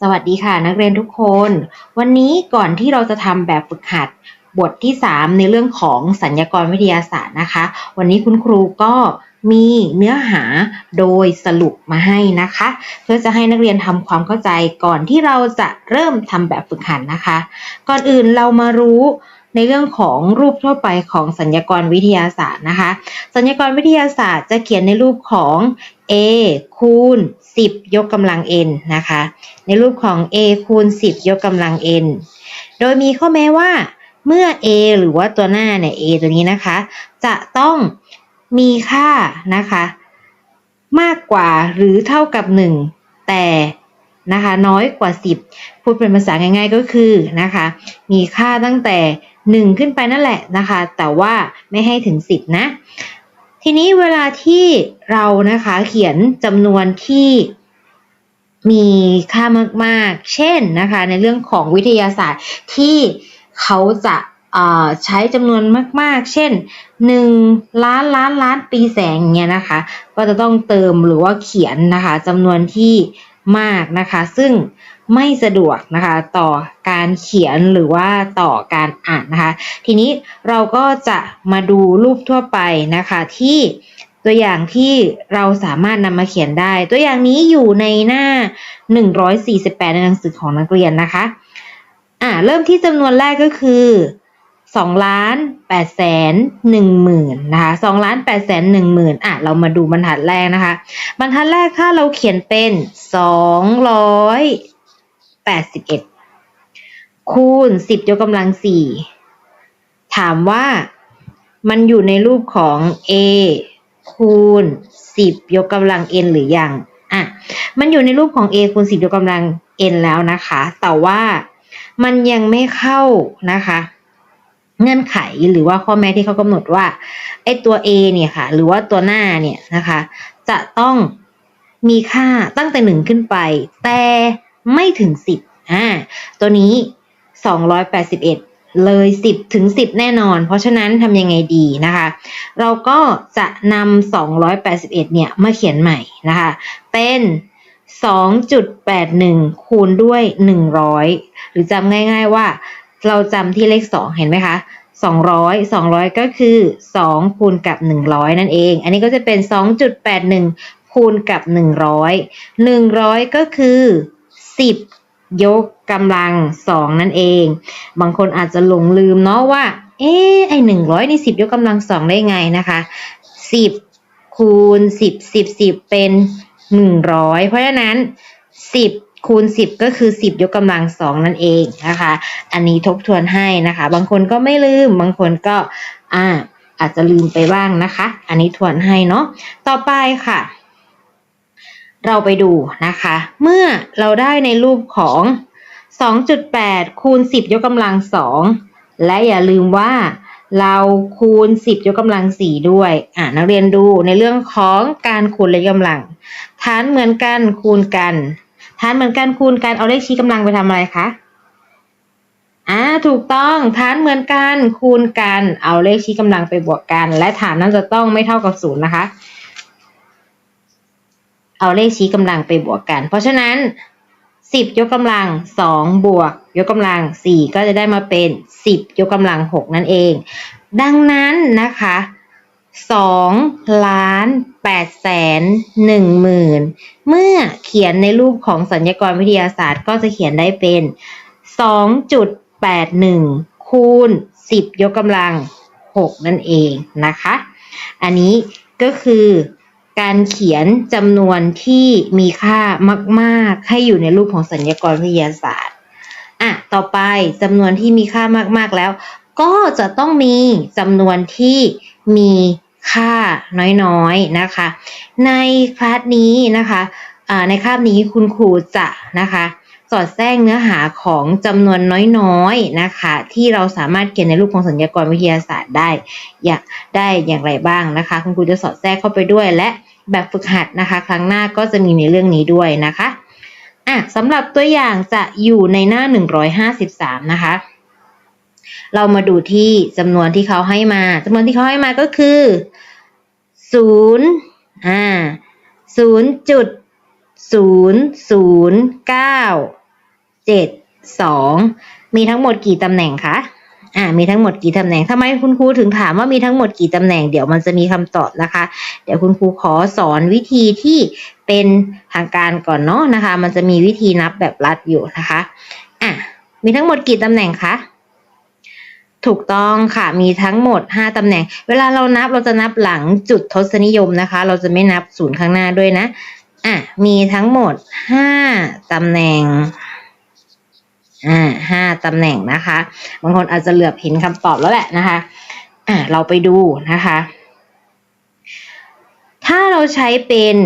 สวัสดีค่ะนักเรียนทุกคน วันนี้ก่อนที่เราจะทำแบบฝึกหัดบทที่ 3 ในเรื่องของสัญญากรวิทยาศาสตร์นะคะ วันนี้คุณครูก็มีเนื้อหาโดยสรุปมาให้นะคะ เพื่อจะให้นักเรียนทำความเข้าใจก่อนที่เราจะเริ่มทำแบบฝึกหัดนะคะ ก่อนอื่นเรามารู้ในเรื่องของรูปทั่วไปของสัญญากรวิทยาศาสตร์นะคะ สัญญากรวิทยาศาสตร์จะเขียนในรูปของ a คูณ 10 ยกกำลัง n นะคะ ในรูปของ a คูณ 10 ยกกำลัง n โดยมีข้อแม้ว่า เมื่อ a หรือว่าตัวหน้าเนี่ย a ตัวนี้นะคะ จะต้องมีค่านะคะ มากกว่าหรือเท่ากับ 1 แต่นะคะน้อยกว่า 10 พูดเป็นภาษาง่ายๆก็คือนะคะ มีค่าตั้งแต่ 1 ขึ้นไปนั่นแหละนะคะ แต่ว่าไม่ให้ถึง 10 นะ ทีนี้เวลาที่เรานะคะเขียนจำนวนที่มีค่ามาก ๆ เช่นนะคะ ในเรื่องของวิทยาศาสตร์ที่เขาจะใช้จำนวนมาก ๆ เช่น 1 ล้านล้านล้านปีแสงเงี้ยนะคะ ก็จะต้องเติมหรือว่าเขียนนะคะจำนวนที่มากนะคะ ซึ่ง ไม่สะดวกนะคะ ต่อการเขียนหรือว่าต่อการอ่านนะคะ ทีนี้เราก็จะมาดูรูปทั่วไปนะคะ ที่ตัวอย่างที่เราสามารถนำมาเขียนได้ ตัวอย่างนี้อยู่ในหน้า 148 ในหนังสือของนักเรียนนะคะอ่าเริ่มที่จำนวนแรกก็คือ2ล้าน8แสน1หมื่นนะคะ2ล้าน8แสน1หมื่นอะเรามาดูบรรทัดแรกนะคะ บรรทัดแรกถ้าเราเขียนเป็น 200 81 คูณ 10 ยกกำลัง 4 ถามว่ามันอยู่ในรูปของ a คูณ 10 ยกกำลัง n หรือยัง อะ มันอยู่ในรูปของ a คูณ 10 ยกกำลัง n แล้วนะคะ แต่ว่ามันยังไม่เข้านะคะ เงื่อนไขหรือว่าข้อแม้ที่เขากำหนดว่าไอตัว a เนี่ยค่ะ หรือว่าตัวหน้าเนี่ยนะคะ จะต้องมีค่าตั้งแต่หนึ่งขึ้นไป แต่ ไม่ถึงสิบอ่าตัวนี้สองร้อยแปดสิบเอ็ดเลยสิบถึงสิบแน่นอน เพราะฉะนั้นทำยังไงดีนะคะ เราก็จะนำสองร้อยแปดสิบเอ็ดเนี่ย มาเขียนใหม่นะคะ เป็นสองจุดแปดหนึ่งคูณด้วยหนึ่งร้อยหรือจำง่าย ๆว่าเราจำที่เลขสองเห็นไหมคะสองร้อยสองร้อยก็คือสองคูณกับหนึ่งร้อยนั่นเอง อันนี้ก็จะเป็นสองจุดแปดหนึ่งคูณกับหนึ่งร้อยหนึ่งร้อยก็คือ สิบยกกำลังสองนั่นเอง บางคนอาจจะหลงลืมเนาะว่า เอ๊ไอหนึ่งร้อยในสิบยกกำลังสองได้ไงนะคะสิบคูณสิบสิบสิบเป็นหนึ่งร้อยเพราะฉะนั้นสิบคูณสิบก็คือสิบยกกำลังสองนั่นเองนะคะ อันนี้ทบทวนให้นะคะ บางคนก็ไม่ลืม บางคนก็อ่าอาจจะลืมไปบ้างนะคะ อันนี้ทวนให้เนาะ ต่อไปค่ะ เราไปดูนะคะ เมื่อเราได้ในรูปของ 2.8 คูณ 10 ยกกำลัง 2 และอย่าลืมว่าเราคูณ 10 ยกกำลัง 4 ด้วย อ่านักเรียนดูในเรื่องของการคูณและกำลัง ฐานเหมือนกันคูณกัน ฐานเหมือนกันคูณกัน เอาเลขชี้กำลังไปทำอะไรคะ อ่า ถูกต้องฐานเหมือนกันคูณกัน เอาเลขชี้กำลังไปบวกกัน และฐานนั้นจะต้องไม่เท่ากับศูนย์นะคะ เอาเลขชี้กำลังไปบวกกัน เพราะฉะนั้น 10 ยกกำลัง 2 บวก ยกกำลัง 4 ก็จะได้มาเป็น 10 ยกกำลัง 6 นั่นเอง ดังนั้นนะคะ2ล้าน8แสน1หมื่นเมื่อเขียนในรูปของสัญญากรวิทยาศาสตร์ก็จะเขียนได้เป็น 2.81 คูณ 10 ยกกำลัง 6 นั่นเองนะคะ อันนี้ก็คือ การเขียนจำนวนที่มีค่ามากๆ ให้อยู่ในรูปของสัญญากรวิทยาศาสตร์ อะ ต่อไปจำนวนที่มีค่ามากๆแล้ว ก็จะต้องมีจำนวนที่มีค่าน้อยๆนะคะ ในคลาสนี้นะคะในคาบนี้คุณครูจะนะคะสอดแทรกเนื้อหาของจำนวนน้อยๆนะคะ ที่เราสามารถเขียนในรูปของสัญญากรวิทยาศาสตร์ได้ อยากได้อย่างไรบ้างนะคะ คุณครูจะสอดแทรกเข้าไปด้วยและ แบบฝึกหัดนะคะ ครั้งหน้าก็จะมีในเรื่องนี้ด้วยนะคะอะสำหรับตัวอย่างจะอยู่ในหน้า 153 นะคะ เรามาดูที่จำนวนที่เขาให้มาจำนวนที่เขาให้มาก็คือ0อ่า0.0009เจ็ดสองมีทั้งหมดกี่ตำแหน่งคะ อ่ามีทั้งหมดกี่ตำแหน่งทำไมคุณครูถึงถามว่ามีทั้งหมดกี่ตำแหน่งเดี๋ยวมันจะมีคำตอบนะคะ เดี๋ยวคุณครูขอสอนวิธีที่เป็นทางการก่อนเนาะนะคะ มันจะมีวิธีนับแบบรัดอยู่นะคะอะมีทั้งหมดกี่ตำแหน่งคะถูกต้องค่ะมีทั้งหมด 5ตำแหน่ง เวลาเรานับเราจะนับหลังจุดทศนิยมนะคะ เราจะไม่นับศูนย์ข้างหน้าด้วยนะอะมีทั้งหมด 5ตำแหน่ง อ่าห้าตำแหน่งนะคะ บางคนอาจจะเหลือบเห็นคำตอบแล้วแหละนะคะ อ่าเราไปดูนะคะ ถ้าเราใช้เป็น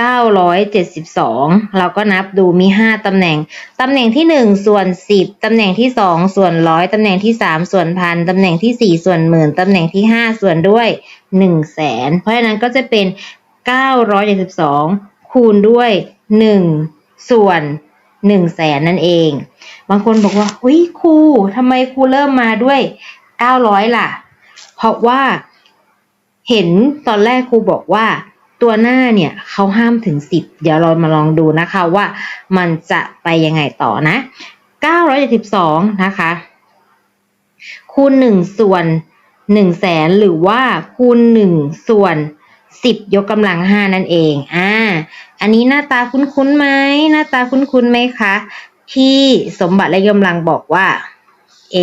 972 เราก็นับดูมี 5 ตำแหน่ง ตำแหน่งที่ 1 ส่วน 10 ตำแหน่งที่ 2 ส่วนร้อยตำแหน่งที่ 3 ส่วนพัน ตำแหน่งที่ 4 ส่วนหมื่น ตำแหน่งที่ 5 ส่วนด้วย1แสน เพราะฉะนั้นก็จะเป็น 972 คูณด้วย 1 ส่วน 1แสนนั่นเอง บางคนบอกว่าเฮ้ยครูทำไมครูเริ่มมาด้วย900ล่ะ เพราะว่าเห็นตอนแรกครูบอกว่าตัวหน้าเนี่ยเขาห้ามถึง10เดี๋ยวเรามาลองดูนะคะว่ามันจะไปยังไงต่อนะ972นะคะ คูณ1ส่วน1แสนหรือว่าคูณ1ส่วน 10ยกกำลัง5นั่นเอง อ่า อันนี้หน้าตาคุ้นๆไหม หน้าตาคุ้นๆไหมคะ ที่สมบัติและกำลังบอกว่า a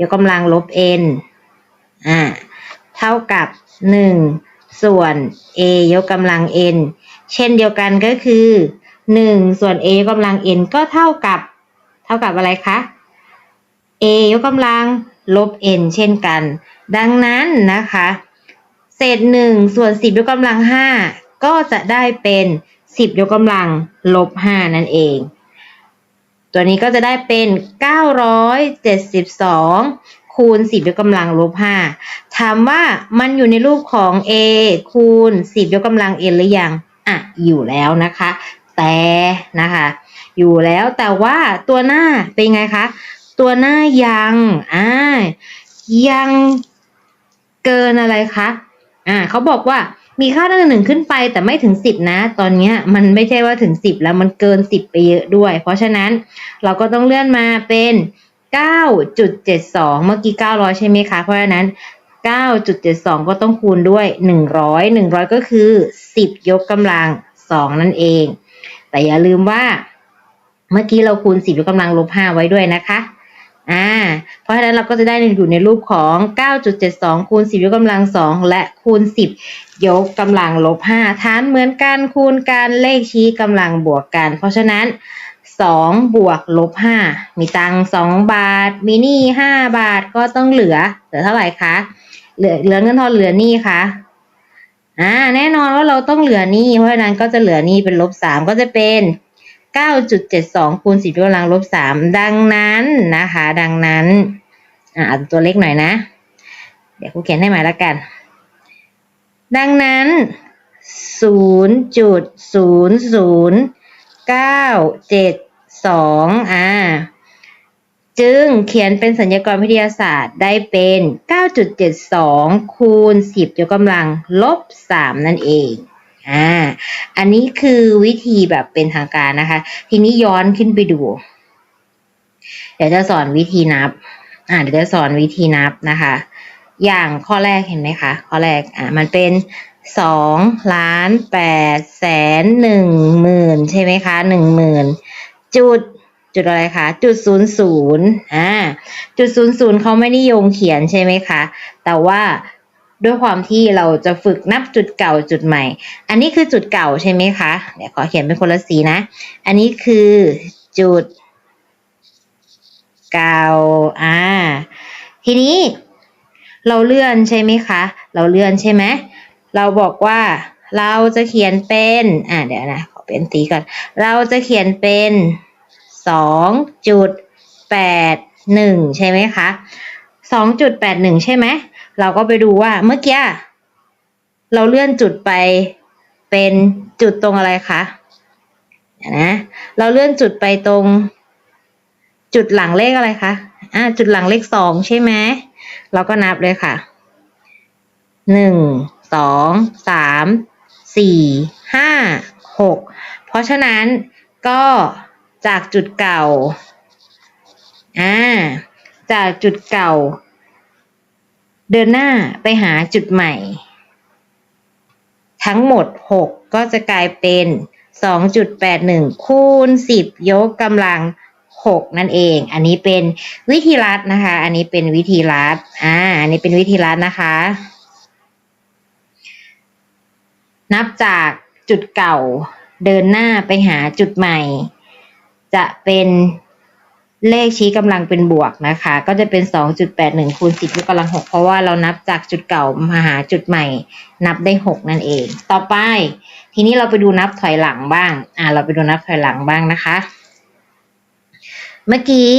ยกกำลังลบ n อ่า เท่ากับหนึ่งส่วน a ยกกำลัง n เช่นเดียวกันก็คือหนึ่งส่วน a ยกกำลัง n ก็เท่ากับ เท่ากับอะไรคะ a ยกกำลังลบ n เช่นกัน ดังนั้นนะคะ เศษหนึ่งส่วนสิบยกกำลังห้าก็จะได้เป็นสิบยกกำลังลบห้านั่นเอง ตัวนี้ก็จะได้เป็น972คูณ10ยกกำลังลบ5ถามว่ามันอยู่ในรูปของ a คูณ10ยกกำลัง n หรือยังอะอยู่แล้วนะคะ แต่นะคะ อยู่แล้วแต่ว่าตัวหน้าเป็นไงคะตัวหน้ายังอ่ายังเกินอะไรคะ อ่าเขาบอกว่ามีค่าตั้งแต่หนึ่งขึ้นไปแต่ไม่ถึงสิบนะ ตอนเนี้ยมันไม่ใช่ว่าถึงสิบแล้วมันเกินสิบไปเยอะด้วย เพราะฉะนั้นเราก็ต้องเลื่อนมาเป็นเก้าจุดเจ็ดสองเมื่อกี้เก้าร้อยใช่ไหมคะ เพราะฉะนั้นเก้าจุดเจ็ดสองก็ต้องคูณด้วยหนึ่งร้อยหนึ่งร้อยก็คือสิบยกกำลังสองนั่นเอง แต่อย่าลืมว่า เมื่อกี้เราคูณสิบยกกำลังลบห้าไว้ด้วยนะคะ อ่า เพราะฉะนั้นเราก็จะได้อยู่ในรูปของ 9.72 คูณ 10 ยกกำลัง 2 และคูณ 10 ยกกำลังลบ 5 ฐานเหมือนกันคูณกันเลขชี้กำลังบวกกัน เพราะฉะนั้น 2 บวกลบ 5 มีตัง2บาท มีหนี้5บาทก็ต้องเหลือ เหลือเท่าไหร่คะ เหลือเหลือเงินทอนเหลือหนี้คะอ่า แน่นอนว่าเราต้องเหลือหนี้ เพราะฉะนั้นก็จะเหลือหนี้เป็นลบ 3 ก็จะเป็น 9.72คูณ10ยกกำลังลบ3ดังนั้นนะคะ ดังนั้นอ่าตัวเล็กหน่อยนะ เดี๋ยวครูเขียนให้ใหม่ละกัน ดังนั้น 0.00972อ่าจึงเขียนเป็นสัญญากรวิทยาศาสตร์ได้เป็น 9.72 คูณ 10 ยกกำลัง ลบ 3 นั่นเอง อ่า อันนี้คือวิธีแบบเป็นทางการนะคะ ทีนี้ย้อนขึ้นไปดู เดี๋ยวจะสอนวิธีนับ อ่า เดี๋ยวจะสอนวิธีนับนะคะ อย่างข้อแรกเห็นไหมคะ ข้อแรก อ่า มันเป็นสองล้านแปดแสนหนึ่งหมื่นใช่ไหมคะหนึ่งหมื่นจุดจุดอะไรคะจุดศูนย์ศูนย์อ่าจุดศูนย์ศูนย์เขาไม่นิยมเขียนใช่ไหมคะ แต่ว่า ด้วยความที่เราจะฝึกนับจุดเก่าจุดใหม่ อันนี้คือจุดเก่าใช่ไหมคะ เดี๋ยวขอเขียนเป็นคนละสีนะ อันนี้คือจุดเก่า อ่า ทีนี้เราเลื่อนใช่ไหมคะ เราเลื่อนใช่ไหม เราบอกว่าเราจะเขียนเป็น อ่าเดี๋ยวนะ ขอเป็นสีก่อน เราจะเขียนเป็นสองจุดแปดหนึ่งใช่ไหมคะสองจุดแปดหนึ่งใช่ไหม เราก็ไปดูว่าเมื่อกี้เราเลื่อนจุดไปเป็นจุดตรงอะไรคะนะเราเลื่อนจุดไปตรง จุดหลังเลขอะไรคะอ่าจุดหลังเลขสองใช่ไหมเราก็นับเลยค่ะหนึ่งสองสามสี่ห้าหกเพราะฉะนั้นก็จากจุดเก่าอ่าจากจุดเก่า เดินหน้าไปหาจุดใหม่ ทั้งหมด 6 ก็จะกลายเป็น 2.81 คูณ 10 ยกกำลัง 6 นั่นเอง อันนี้เป็นวิธีรัดนะคะ อันนี้เป็นวิธีรัดอ่าอันนี้เป็นวิธีรัดนะคะ นับจากจุดเก่าเดินหน้าไปหาจุดใหม่ จะเป็น เลขชี้กำลังเป็นบวกนะคะ ก็จะเป็น 2.81คูณ10ยกกำลัง 6 เพราะว่าเรานับจากจุดเก่ามาหาจุดใหม่ นับได้ 6 นั่นเอง ต่อไป ทีนี้เราไปดูนับถอยหลังบ้าง อ่าเราไปดูนับถอยหลังบ้างนะคะ เมื่อกี้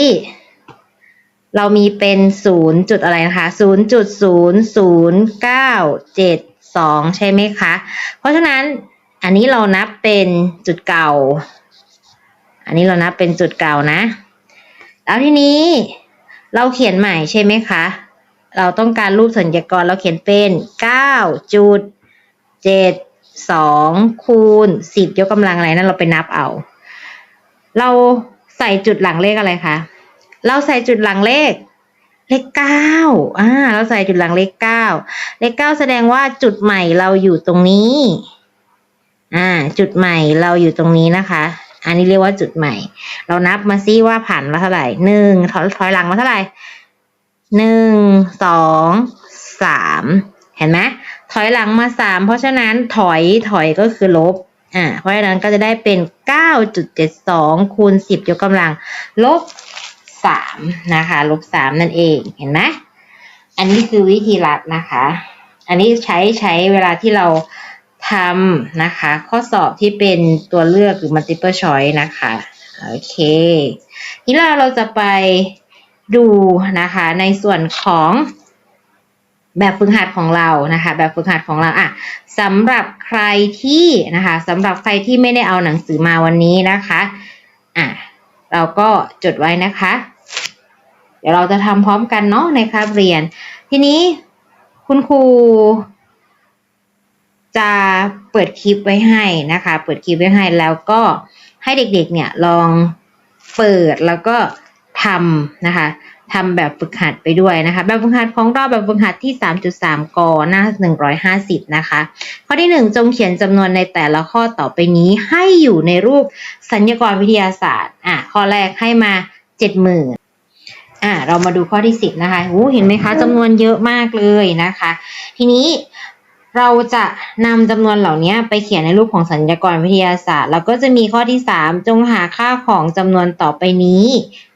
เรามีเป็นศูนย์จุดอะไรนะคะศูนย์จุดศูนย์ศูนย์เก้าเจ็ดสองใช่ไหมคะ เพราะฉะนั้นอันนี้เรานับเป็นจุดเก่า อันนี้เรานับเป็นจุดเก่านะ แล้วทีนี้เราเขียนใหม่ใช่ไหมคะ เราต้องการรูปสัญญากรเราเขียนเป็นเก้าจุด เจ็ด สองคูณสิบยกกำลังอะไรนั่นเราไปนับเอา เราใส่จุดหลังเลขอะไรคะ เราใส่จุดหลังเลข เลขเก้าอ่า เราใส่จุดหลังเลขเก้า เลขเก้าแสดงว่าจุดใหม่เราอยู่ตรงนี้ อ่า จุดใหม่เราอยู่ตรงนี้นะคะ อันนี้เรียกว่าจุดใหม่ เรานับมาซิว่าผ่านมาเท่าไหร่หนึ่งถอยถอยหลังมาเท่าไหร่หนึ่งสองสามเห็นไหมถอยหลังมาสามเพราะฉะนั้นถอยถอยก็คือลบอ่าเพราะฉะนั้นก็จะได้เป็นเก้าจุดเจ็ดสองคูณสิบยกกำลัง ลบสามนะคะลบสามนั่นเองเห็นไหมอันนี้คือวิธีลัดนะคะ อันนี้ใช้ใช้เวลาที่เรา ทำนะคะ ข้อสอบที่เป็นตัวเลือกหรือ multiple choice นะคะ โอเค ทีนี้เราจะไปดูนะคะในส่วนของแบบฝึกหัดของเรานะคะ แบบฝึกหัดของเราอะสำหรับใครที่นะคะสำหรับใครที่ไม่ได้เอาหนังสือมาวันนี้นะคะอะเราก็จดไว้นะคะ เดี๋ยวเราจะทำพร้อมกันเนาะในคาบเรียน ทีนี้คุณครู จะเปิดคลิปไว้ให้นะคะ เปิดคลิปไว้ให้แล้วก็ให้เด็กๆเนี่ยลองเปิดแล้วก็ทำนะคะทำแบบฝึกหัดไปด้วยนะคะ แบบฝึกหัดของเราแบบฝึกหัดที่ 3.3กหน้า 150 นะคะ ข้อที่ 1 จงเขียนจำนวนในแต่ละข้อต่อไปนี้ให้อยู่ในรูปสัญญากรวิทยาศาสตร์อะข้อแรกให้มา 70,000อะเรามาดูข้อที่ 10 นะคะโอ้เห็นไหมคะจำนวนเยอะมากเลยนะคะ ทีนี้ เราจะนำจำนวนเหล่านี้ไปเขียนในรูปของสัญญากรวิทยาศาสตร์ แล้วก็จะมีข้อที่ 3 จงหาค่าของจำนวนต่อไปนี้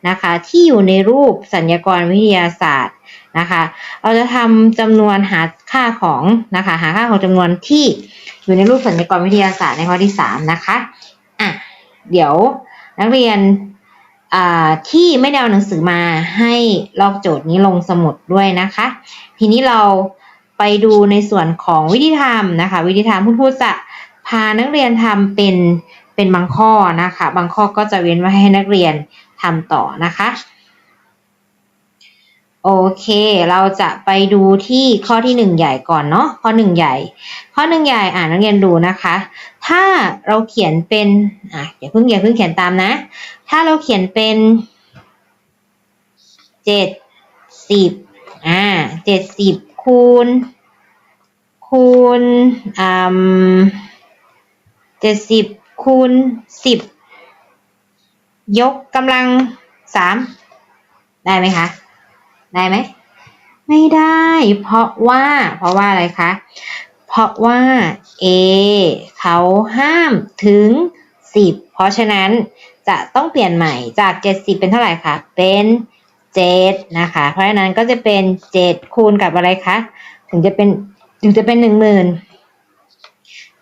นะคะ ที่อยู่ในรูปสัญญากรวิทยาศาสตร์นะคะ เราจะทำจำนวนหาค่าของนะคะหาค่าของจำนวนที่อยู่ในรูปสัญญากรวิทยาศาสตร์ในข้อที่ 3 นะคะอะเดี๋ยวนักเรียนอ่าที่ไม่ได้เอาหนังสือมาให้ลอกโจทย์นี้ลงสมุดด้วยนะคะ ทีนี้เรา ไปดูในส่วนของวิธีทำนะคะ วิธีทำคุณครูจะพานักเรียนทำเป็นเป็นบางข้อนะคะ บางข้อก็จะเว้นไว้ให้นักเรียนทำต่อนะคะโอเค เราจะไปดูที่ข้อที่หนึ่งใหญ่ก่อนเนาะ ข้อหนึ่งใหญ่ ข้อหนึ่งใหญ่อ่านนักเรียนดูนะคะ ถ้าเราเขียนเป็น อะอย่าเพิ่งอย่าเพิ่งเขียนตามนะ ถ้าเราเขียนเป็นเจ็ดสิบอ่าเจ็ดสิบ คูณ คูณอ่าเจ็ดสิบคูณสิบยกกำลังสามได้ไหมคะ ได้ไหม ไม่ได้ เพราะว่า เพราะว่าอะไรคะ เพราะว่า A เขาห้ามถึงสิบเพราะฉะนั้นจะต้องเปลี่ยนใหม่จากเจ็ดสิบเป็นเท่าไหร่คะ เป็น เจ็ดนะคะ เพราะฉะนั้นก็จะเป็นเจ็ดคูณกับอะไรคะ ถึงจะเป็นถึงจะเป็นหนึ่งหมื่น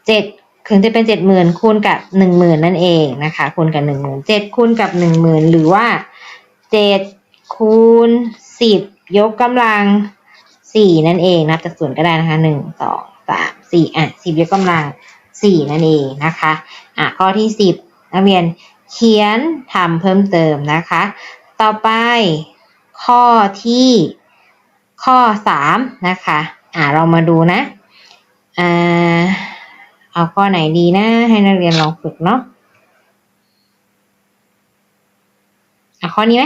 เจ็ดถึงจะเป็นเจ็ดหมื่นคูณกับหนึ่งหมื่นนั่นเองนะคะ คูณกับหนึ่งหมื่นเจ็ดคูณกับหนึ่งหมื่นหรือว่าเจ็ดคูณสิบยกกำลังสี่นั่นเอง นับจากส่วนก็ได้นะคะหนึ่งสองสามสี่อะสิบยกกำลังสี่นั่นเองนะคะ อะ ข้อที่สิบนักเรียนเขียนทำเพิ่มเติมนะคะ ต่อไป ข้อที่ข้อสามนะคะ อ่าเรามาดูนะอ่าเอาข้อไหนดีนะ ให้นักเรียนลองฝึกเนาะอะข้อนี้ไหม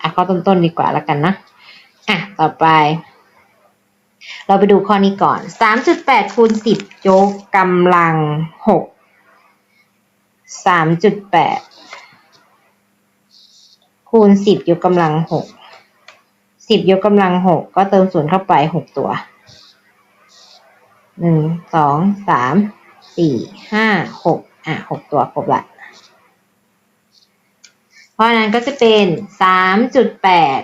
อะข้อต้นๆดีกว่าแล้วกันนะอะต่อไป เราไปดูข้อนี้ก่อนสามจุดแปดคูณสิบยกกำลังหกสามจุดแปด คูณสิบยกกำลังหกสิบยกกำลังหกก็เติมศูนย์เข้าไปหกตัวหนึ่งสองสามสี่ห้าหกอะหกตัวครบละเพราะฉะนั้นก็จะเป็นสามจุดแปด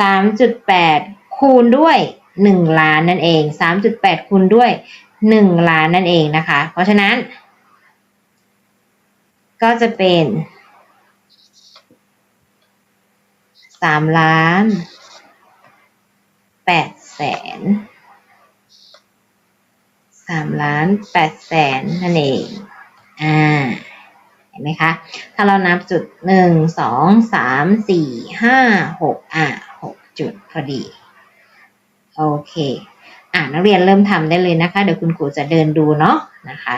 สามจุดแปดคูณด้วยหนึ่งล้านนั่นเองสามจุดแปดคูณด้วยหนึ่งล้านนั่นเองนะคะ เพราะฉะนั้น ก็จะเป็น สามล้านแปดแสนสามล้านแปดแสนนั่นเอง อ่า เห็นไหมคะ ถ้าเรานับจุดหนึ่งสองสามสี่ห้าหกอะหกจุดพอดี โอเค อะนักเรียนเริ่มทำได้เลยนะคะ เดี๋ยวคุณครูจะเดินดูเนาะนะคะ